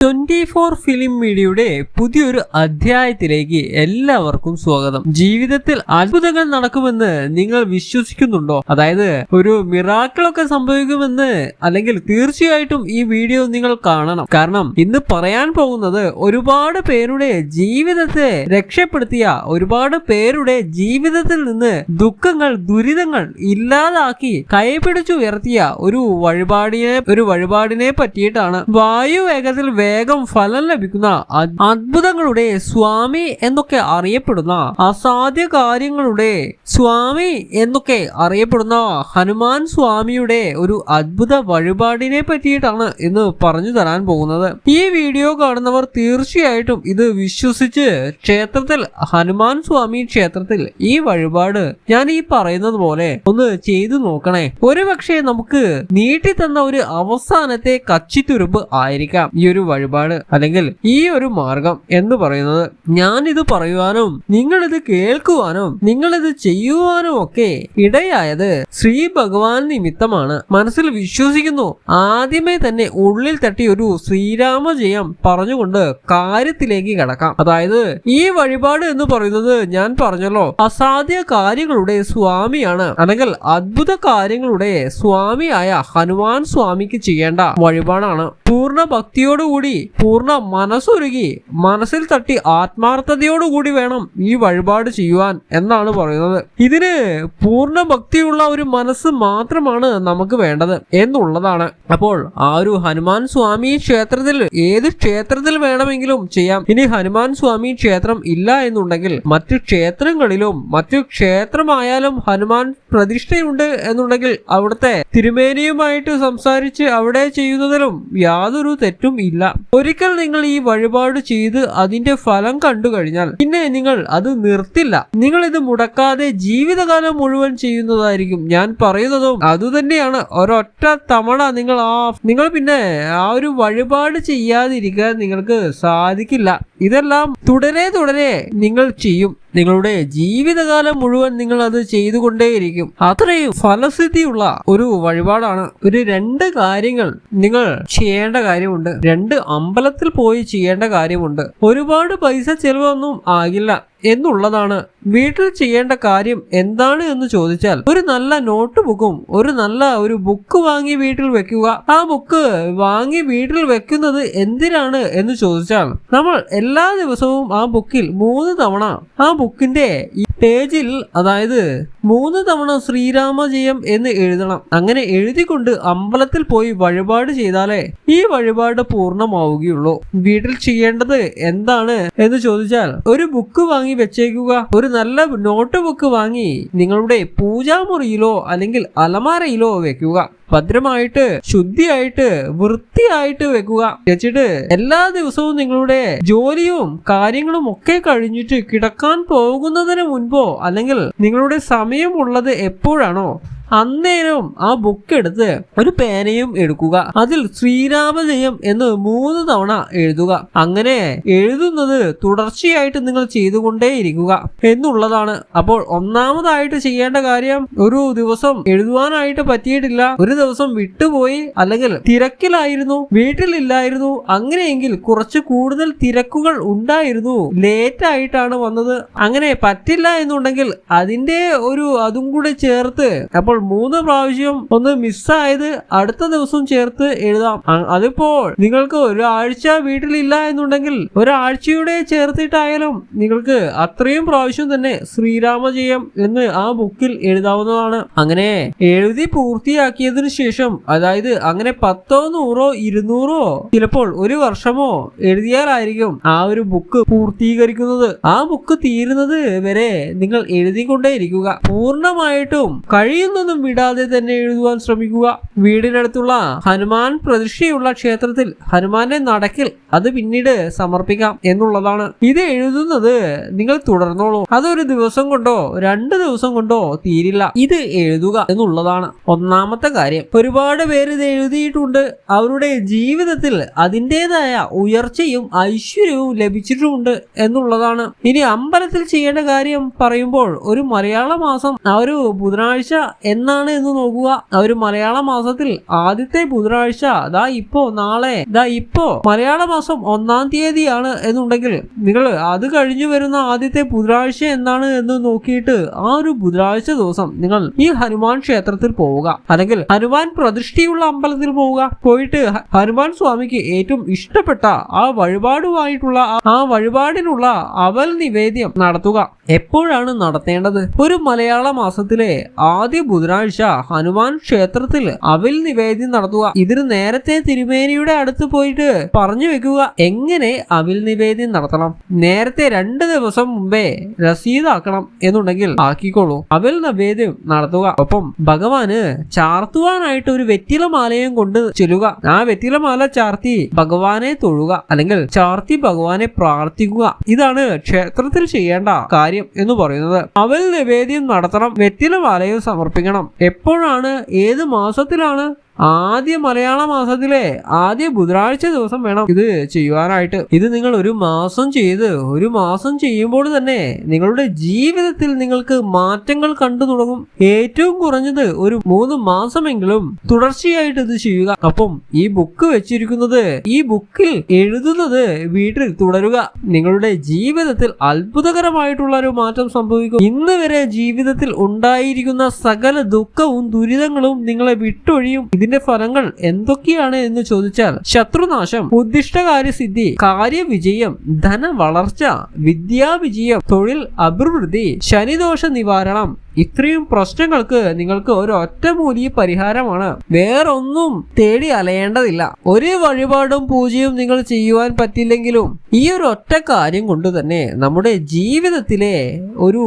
Twenty four film മീഡിയയുടെ പുതിയൊരു അധ്യായത്തിലേക്ക് എല്ലാവർക്കും സ്വാഗതം. ജീവിതത്തിൽ അത്ഭുതങ്ങൾ നടക്കുമെന്ന് നിങ്ങൾ വിശ്വസിക്കുന്നുണ്ടോ? അതായത് ഒരു മിറാക്കിളൊക്കെ സംഭവിക്കുമെന്ന് അല്ലെങ്കിൽ തീർച്ചയായിട്ടും ഈ വീഡിയോ നിങ്ങൾ കാണണം. കാരണം ഇന്ന് പറയാൻ പോകുന്നത് ഒരുപാട് പേരുടെ ജീവിതത്തെ രക്ഷപ്പെടുത്തിയ ഒരുപാട് പേരുടെ ജീവിതത്തിൽ നിന്ന് ദുഃഖങ്ങൾ ദുരിതങ്ങൾ ഇല്ലാതാക്കി കൈപിടിച്ചുയർത്തിയ ഒരു വഴിപാടിനെ ഒരു വഴിപാടിനെ പറ്റിയിട്ടാണ് വായു വേഗത്തിൽ വേഗം ഫലം ലഭിക്കുന്ന അത്ഭുതങ്ങളുടെ സ്വാമി എന്നൊക്കെ അറിയപ്പെടുന്ന അസാധ്യ കാര്യങ്ങളുടെ സ്വാമി എന്നൊക്കെ അറിയപ്പെടുന്ന ഹനുമാൻ സ്വാമിയുടെ ഒരു അത്ഭുത വഴിപാടിനെ പറ്റിയിട്ടാണ് ഇന്ന് പറഞ്ഞു തരാൻ പോകുന്നത്. ഈ വീഡിയോ കാണുന്നവർ തീർച്ചയായിട്ടും ഇത് വിശ്വസിച്ച് ക്ഷേത്രത്തിൽ ഹനുമാൻ സ്വാമി ക്ഷേത്രത്തിൽ ഈ വഴിപാട് ഞാൻ ഈ പറയുന്നത് പോലെ ഒന്ന് ചെയ്തു നോക്കണേ. ഒരു നമുക്ക് നീട്ടി തന്ന ഒരു അവസാനത്തെ കച്ചിത്തുരുമ്പ് ആയിരിക്കാം. ഈ ഒരു വഴിപാട് അല്ലെങ്കിൽ ഈ ഒരു മാർഗം എന്ന് പറയുന്നത് ഞാനിത് പറയുവാനും നിങ്ങളിത് കേൾക്കുവാനും നിങ്ങളിത് ചെയ്യുവാനും ഒക്കെ ഇടയായത് ശ്രീ ഭഗവാൻ നിമിത്തമാണ്. മനസ്സിൽ വിശ്വസിക്കുന്നു. ആദ്യമേ തന്നെ ഉള്ളിൽ തട്ടി ഒരു ശ്രീരാമജയം പറഞ്ഞുകൊണ്ട് കാര്യത്തിലേക്ക് കടക്കാം. അതായത് ഈ വഴിപാട് എന്ന് പറയുന്നത് ഞാൻ പറഞ്ഞല്ലോ അസാധ്യ കാര്യങ്ങളുടെ സ്വാമിയാണ് അല്ലെങ്കിൽ അത്ഭുത കാര്യങ്ങളുടെ സ്വാമിയായ ഹനുമാൻ സ്വാമിക്ക് ചെയ്യേണ്ട വഴിപാടാണ്. പൂർണ ഭക്തിയോടുകൂടി പൂർണ മനസ്സൊരുക്കി മനസ്സിൽ തട്ടി ആത്മാർത്ഥതയോടുകൂടി വേണം ഈ വഴിപാട് ചെയ്യുവാൻ എന്നാണ് പറയുന്നത്. ഇതിന് പൂർണ ഭക്തിയുള്ള ഒരു മനസ്സ് മാത്രമാണ് നമുക്ക് വേണ്ടത് എന്നുള്ളതാണ്. അപ്പോൾ ആ ഒരു ഹനുമാൻ സ്വാമി ക്ഷേത്രത്തിൽ ഏത് ക്ഷേത്രത്തിൽ വേണമെങ്കിലും ചെയ്യാം. ഇനി ഹനുമാൻ സ്വാമി ക്ഷേത്രം ഇല്ല എന്നുണ്ടെങ്കിൽ മറ്റു ക്ഷേത്രങ്ങളിലും മറ്റു ക്ഷേത്രമായാലും ഹനുമാൻ പ്രതിഷ്ഠയുണ്ട് എന്നുണ്ടെങ്കിൽ അവിടുത്തെ തിരുമേനിയുമായിട്ട് സംസാരിച്ച് അവിടെ ചെയ്യുന്നതിലും യാതൊരു തെറ്റും ഇല്ല. ഒരിക്കൽ നിങ്ങൾ ഈ വഴിപാട് ചെയ്ത് അതിന്റെ ഫലം കണ്ടു കഴിഞ്ഞാൽ പിന്നെ നിങ്ങൾ അത് നിർത്തില്ല. നിങ്ങൾ ഇത് മുടക്കാതെ ജീവിതകാലം മുഴുവൻ ചെയ്യുന്നതായിരിക്കും. ഞാൻ പറയുന്നതും അതുതന്നെയാണ്. ഒരൊറ്റ തവണ നിങ്ങൾ ആ നിങ്ങൾ പിന്നെ ആ ഒരു വഴിപാട് ചെയ്യാതിരിക്കാൻ നിങ്ങൾക്ക് സാധിക്കില്ല. ഇതെല്ലാം തുടരെ തുടരെ നിങ്ങൾ ചെയ്യും. നിങ്ങളുടെ ജീവിതകാലം മുഴുവൻ നിങ്ങൾ അത് ചെയ്തുകൊണ്ടേയിരിക്കും. അത്രയും ഫലസിദ്ധിയുള്ള ഒരു വഴിപാടാണ്. ഒരു രണ്ട് കാര്യങ്ങൾ നിങ്ങൾ ചെയ്യേണ്ട കാര്യമുണ്ട്. രണ്ട് അമ്പലത്തിൽ പോയി ചെയ്യേണ്ട കാര്യമുണ്ട്. ഒരുപാട് പൈസ ചെലവൊന്നും ആകില്ല. എന്നുള്ളതാണ്. വീട്ടിൽ ചെയ്യേണ്ട കാര്യം എന്താണ് എന്ന് ചോദിച്ചാൽ ഒരു നല്ല നോട്ട് ബുക്കും ഒരു നല്ല ഒരു ബുക്ക് വാങ്ങി വീട്ടിൽ വെക്കുക. ആ ബുക്ക് വാങ്ങി വീട്ടിൽ വെക്കുന്നത് എന്തിനാണ് എന്ന് ചോദിച്ചാൽ നമ്മൾ എല്ലാ ദിവസവും ആ ബുക്കിൽ മൂന്ന് തവണ ആ ബുക്കിന്റെ പേജിൽ അതായത് മൂന്ന് തവണ ശ്രീരാമജയം എന്ന് എഴുതണം. അങ്ങനെ എഴുതിക്കൊണ്ട് അമ്പലത്തിൽ പോയി വഴിപാട് ചെയ്താലേ ഈ വഴിപാട് പൂർണമാവുകയുള്ളൂ. വീട്ടിൽ ചെയ്യേണ്ടത് എന്താണ് എന്ന് ചോദിച്ചാൽ ഒരു ബുക്ക് വാങ്ങി വെച്ചേക്കുക. ഒരു നല്ല നോട്ട് ബുക്ക് വാങ്ങി നിങ്ങളുടെ പൂജാമുറിയിലോ അല്ലെങ്കിൽ അലമാരയിലോ വെക്കുക. ഭദ്രമായിട്ട് ശുദ്ധിയായിട്ട് വൃത്തിയായിട്ട് വെക്കുക. വെച്ചിട്ട് എല്ലാ ദിവസവും നിങ്ങളുടെ ജോലിയും കാര്യങ്ങളും ഒക്കെ കഴിഞ്ഞിട്ട് കിടക്കാൻ പോകുന്നതിന് മുൻപോ അല്ലെങ്കിൽ നിങ്ങളുടെ സമയമുള്ളത് എപ്പോഴാണോ? അന്നേരം ആ ബുക്ക് എടുത്ത് ഒരു പേനയും എടുക്കുക. അതിൽ ശ്രീരാമജയം എന്ന് മൂന്ന് തവണ എഴുതുക. അങ്ങനെ എഴുതുന്നത് തുടർച്ചയായിട്ട് നിങ്ങൾ ചെയ്തുകൊണ്ടേയിരിക്കുക എന്നുള്ളതാണ്. അപ്പോൾ ഒന്നാമതായിട്ട് ചെയ്യേണ്ട കാര്യം ഒരു ദിവസം എഴുതുവാനായിട്ട് പറ്റിയിട്ടില്ല. ഒരു ദിവസം വിട്ടുപോയി അല്ലെങ്കിൽ തിരക്കിലായിരുന്നു വീട്ടിലില്ലായിരുന്നു അങ്ങനെയെങ്കിൽ കുറച്ച് കൂടുതൽ തിരക്കുകൾ ഉണ്ടായിരുന്നു ലേറ്റ് ആയിട്ടാണ് വന്നത്. അങ്ങനെ പറ്റില്ല എന്നുണ്ടെങ്കിൽ അതിന്റെ ഒരു അതും കൂടെ ചേർത്ത് അപ്പോൾ മൂന്ന് പ്രാവശ്യം ഒന്ന് മിസ്സായത് അടുത്ത ദിവസം ചേർത്ത് എഴുതാം. അതിപ്പോൾ നിങ്ങൾക്ക് ഒരാഴ്ച വീട്ടിലില്ല എന്നുണ്ടെങ്കിൽ ഒരാഴ്ചയുടെ ചേർത്തിട്ടായാലും നിങ്ങൾക്ക് അത്രയും പ്രാവശ്യം തന്നെ ശ്രീരാമജയം എന്ന് ആ ബുക്കിൽ എഴുതാവുന്നതാണ്. അങ്ങനെ എഴുതി പൂർത്തിയാക്കിയതിനു ശേഷം അതായത് അങ്ങനെ പത്തോ നൂറോ ഇരുന്നൂറോ ചിലപ്പോൾ ഒരു വർഷമോ എഴുതിയാലായിരിക്കും ആ ഒരു ബുക്ക് പൂർത്തീകരിക്കുന്നത്. ആ ബുക്ക് തീരുന്നത് വരെ നിങ്ങൾ എഴുതിക്കൊണ്ടേയിരിക്കുക. പൂർണമായിട്ടും കഴിയുന്നതും വിടാതെ തന്നെ എഴുതുവാൻ ശ്രമിക്കുക. വീടിനടുത്തുള്ള ഹനുമാൻ പ്രതിഷ്ഠയുള്ള ക്ഷേത്രത്തിൽ ഹനുമാന്റെ നടക്കിൽ അത് പിന്നീട് സമർപ്പിക്കാം എന്നുള്ളതാണ്. ഇത് എഴുതുന്നത് നിങ്ങൾ തുടർന്നോളൂ. അതൊരു ദിവസം കൊണ്ടോ രണ്ട് ദിവസം കൊണ്ടോ തീരില്ല. ഇത് എഴുതുക എന്നുള്ളതാണ് ഒന്നാമത്തെ കാര്യം. ഒരുപാട് പേര് ഇത് എഴുതിയിട്ടുണ്ട്. അവരുടെ ജീവിതത്തിൽ അതിന്റെതായ ഉയർച്ചയും ഐശ്വര്യവും ലഭിച്ചിട്ടുമുണ്ട് എന്നുള്ളതാണ്. ഇനി അമ്പലത്തിൽ ചെയ്യേണ്ട കാര്യം പറയുമ്പോൾ ഒരു മലയാള മാസം ആ ഒരു ബുധനാഴ്ച എന്നാണ് എന്ന് നോക്കുക. ആ ഒരു മലയാള മാസത്തിൽ ആദ്യത്തെ ബുധനാഴ്ച ദാ ഇപ്പോ നാളെ ദാ ഇപ്പോ മലയാള മാസം ഒന്നാം തീയതിയാണ് എന്നുണ്ടെങ്കിൽ നിങ്ങൾ അത് കഴിഞ്ഞു വരുന്ന ആദ്യത്തെ ബുധനാഴ്ച എന്നാണ് എന്ന് നോക്കിയിട്ട് ആ ഒരു ബുധനാഴ്ച ദിവസം നിങ്ങൾ ഈ ഹനുമാൻ ക്ഷേത്രത്തിൽ പോവുക. അല്ലെങ്കിൽ ഹനുമാൻ പ്രതിഷ്ഠയുള്ള അമ്പലത്തിൽ പോവുക. പോയിട്ട് ഹനുമാൻ സ്വാമിക്ക് ഏറ്റവും ഇഷ്ടപ്പെട്ട ആ വഴിപാടുമായിട്ടുള്ള ആ- ആ വഴിപാടിനുള്ള അവൽ നിവേദ്യം നടത്തുക. എപ്പോഴാണ് നടത്തേണ്ടത്? ഒരു മലയാള മാസത്തിലെ ആദ്യ ബുധനാഴ്ച ഹനുമാൻ ക്ഷേത്രത്തിൽ അവിൽ നിവേദ്യം നടത്തുക. ഇതിന് നേരത്തെ തിരുമേനിയുടെ അടുത്ത് പോയിട്ട് പറഞ്ഞു വെക്കുക എങ്ങനെ അവിൽ നിവേദ്യം നടത്തണം? നേരത്തെ രണ്ട് ദിവസം മുമ്പേ രസീതാക്കണം എന്നുണ്ടെങ്കിൽ ആക്കിക്കോളൂ. അവിൽ നിവേദ്യം നടത്തുക. ഒപ്പം ഭഗവാന് ചാർത്തുവാനായിട്ട് ഒരു വെറ്റിലമാലയും കൊണ്ട് ചെല്ലുക. ആ വെറ്റിലമാല ചാർത്തി ഭഗവാനെ തൊഴുക അല്ലെങ്കിൽ ചാർത്തി ഭഗവാനെ പ്രാർത്ഥിക്കുക. ഇതാണ് ക്ഷേത്രത്തിൽ ചെയ്യേണ്ട കാര്യം എന്ന് പറയുന്നത്. അവൽ നിവേദ്യം നടത്തണം വെറ്റിലമാലയും സമർപ്പിക്കണം. എപ്പോഴാണ്? ഏത് മാസത്തിലാണ്? ആദ്യ മലയാള മാസത്തിലെ ആദ്യ ബുധനാഴ്ച ദിവസം വേണം ഇത് ചെയ്യുവാനായിട്ട്. ഇത് നിങ്ങൾ ഒരു മാസം ചെയ്ത് ഒരു മാസം ചെയ്യുമ്പോൾ തന്നെ നിങ്ങളുടെ ജീവിതത്തിൽ നിങ്ങൾക്ക് മാറ്റങ്ങൾ കണ്ടു തുടങ്ങും. ഏറ്റവും കുറഞ്ഞത് ഒരു മൂന്ന് മാസമെങ്കിലും തുടർച്ചയായിട്ട് ഇത് ചെയ്യുക. അപ്പം ഈ ബുക്ക് വെച്ചിരിക്കുന്നത് ഈ ബുക്കിൽ എഴുതുന്നത് വീട്ടിൽ തുടരുക. നിങ്ങളുടെ ജീവിതത്തിൽ അത്ഭുതകരമായിട്ടുള്ള ഒരു മാറ്റം സംഭവിക്കും. ഇന്ന് വരെ ജീവിതത്തിൽ ഉണ്ടായിരിക്കുന്ന സകല ദുഃഖവും ദുരിതങ്ങളും നിങ്ങളെ വിട്ടൊഴിയും. ഇതിന്റെ ഫലങ്ങൾ എന്തൊക്കെയാണ് എന്ന് ചോദിച്ചാൽ ശത്രുനാശം ഉദ്ദിഷ്ടകാര്യ സിദ്ധി കാര്യവിജയം ധനവളർച്ച വിദ്യാവിജയം തൊഴിൽ അഭിവൃദ്ധി ശനിദോഷ നിവാരണം ഇത്രയും പ്രശ്നങ്ങൾക്ക് നിങ്ങൾക്ക് ഒരു ഒറ്റമൂലി പരിഹാരമാണ്. വേറൊന്നും തേടി അലയേണ്ടതില്ല. ഒരു വഴിപാടും പൂജയും നിങ്ങൾ ചെയ്യുവാൻ പറ്റില്ലെങ്കിലും ഈ ഒരു ഒറ്റ കാര്യം കൊണ്ട് തന്നെ നമ്മുടെ ജീവിതത്തിലെ ഒരു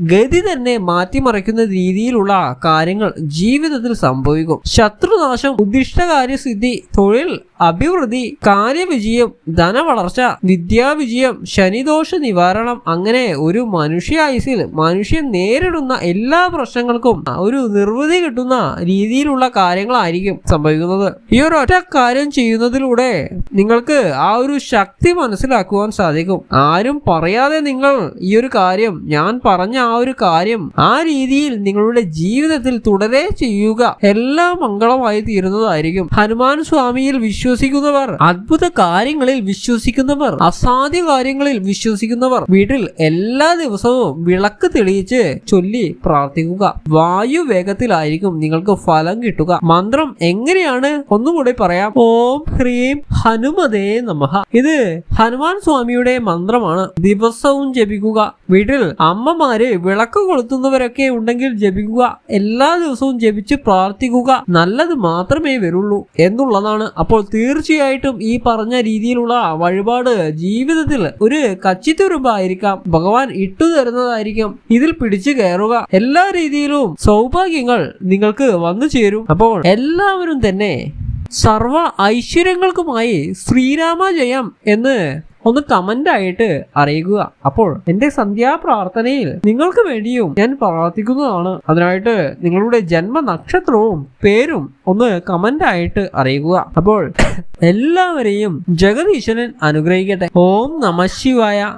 ഗതി തന്നെ മാറ്റിമറിക്കുന്ന രീതിയിലുള്ള കാര്യങ്ങൾ ജീവിതത്തിൽ സംഭവിക്കും. ശത്രുനാശം ഉദ്ദിഷ്ടകാര്യസിദ്ധി തൊഴിൽ അഭിവൃദ്ധി കാര്യവിജയം ധനവളർച്ച വിദ്യാവിജയം ശനിദോഷ നിവാരണം അങ്ങനെ ഒരു മനുഷ്യായുസിൽ മനുഷ്യൻ നേരിടുന്ന എല്ലാ പ്രശ്നങ്ങൾക്കും ഒരു നിർവൃതി കിട്ടുന്ന രീതിയിലുള്ള കാര്യങ്ങളായിരിക്കും സംഭവിക്കുന്നത്. ഈ ഒരു ഒറ്റ കാര്യം ചെയ്യുന്നതിലൂടെ നിങ്ങൾക്ക് ആ ഒരു ശക്തി മനസ്സിലാക്കുവാൻ സാധിക്കും. ആരും പറയാതെ നിങ്ങൾ ഈ ഒരു കാര്യം ഞാൻ പറഞ്ഞ ആ ഒരു കാര്യം ആ രീതിയിൽ നിങ്ങളുടെ ജീവിതത്തിൽ തുടരെ ചെയ്യുക എല്ലാ മംഗളമായി തീരുന്നതായിരിക്കും. ഹനുമാൻ സ്വാമിയിൽ വിശ്വസിക്കുന്നവർ അത്ഭുത കാര്യങ്ങളിൽ വിശ്വസിക്കുന്നവർ അസാധ്യ കാര്യങ്ങളിൽ വിശ്വസിക്കുന്നവർ വീട്ടിൽ എല്ലാ ദിവസവും വിളക്ക് തെളിയിച്ച് ചൊല്ലി പ്രാർത്ഥിക്കുക. വായു വേഗത്തിലായിരിക്കും നിങ്ങൾക്ക് ഫലം കിട്ടുക. മന്ത്രം എങ്ങനെയാണ്? ഒന്നുകൂടി പറയാം. ഓം ഹ്രീം ഹനുമതേ നമഃ. ഇത് ഹനുമാൻ സ്വാമിയുടെ മന്ത്രമാണ്. ദിവസവും ജപിക്കുക. വീട്ടിൽ അമ്മമാര് വിളക്ക് കൊളുത്തുന്നവരൊക്കെ ഉണ്ടെങ്കിൽ ജപിക്കുക. എല്ലാ ദിവസവും ജപിച്ച് പ്രാർത്ഥിക്കുക. നല്ലത് മാത്രമേ വരുള്ളൂ എന്നുള്ളതാണ്. അപ്പോൾ തീർച്ചയായിട്ടും ഈ പറഞ്ഞ രീതിയിലുള്ള വഴിപാട് ജീവിതത്തിൽ ഒരു കച്ചിത്തുരുമ്പായിരിക്കാം. ഭഗവാൻ ഇട്ടു തരുന്നതായിരിക്കും ഇതിൽ പിടിച്ചു കയറുക. എല്ലാ രീതിയിലും സൗഭാഗ്യങ്ങൾ നിങ്ങൾക്ക് വന്നു ചേരും. അപ്പോൾ എല്ലാവരും തന്നെ സർവ ഐശ്വര്യങ്ങൾക്കുമായി ശ്രീരാമ ജയം എന്ന് ഒന്ന് കമന്റ് ആയിട്ട് അറിയിക്കുക അപ്പോൾ എന്റെ സന്ധ്യാപ്രാർത്ഥനയിൽ നിങ്ങൾക്ക് വേണ്ടിയും ഞാൻ പ്രാർത്ഥിക്കുന്നതാണ്. അതിനായിട്ട് നിങ്ങളുടെ ജന്മ നക്ഷത്രവും പേരും ഒന്ന് കമന്റ് ആയിട്ട് അറിയിക്കുക അപ്പോൾ എല്ലാവരെയും ജഗദീശ്വരൻ അനുഗ്രഹിക്കട്ടെ. ഓം നമ ശിവായ.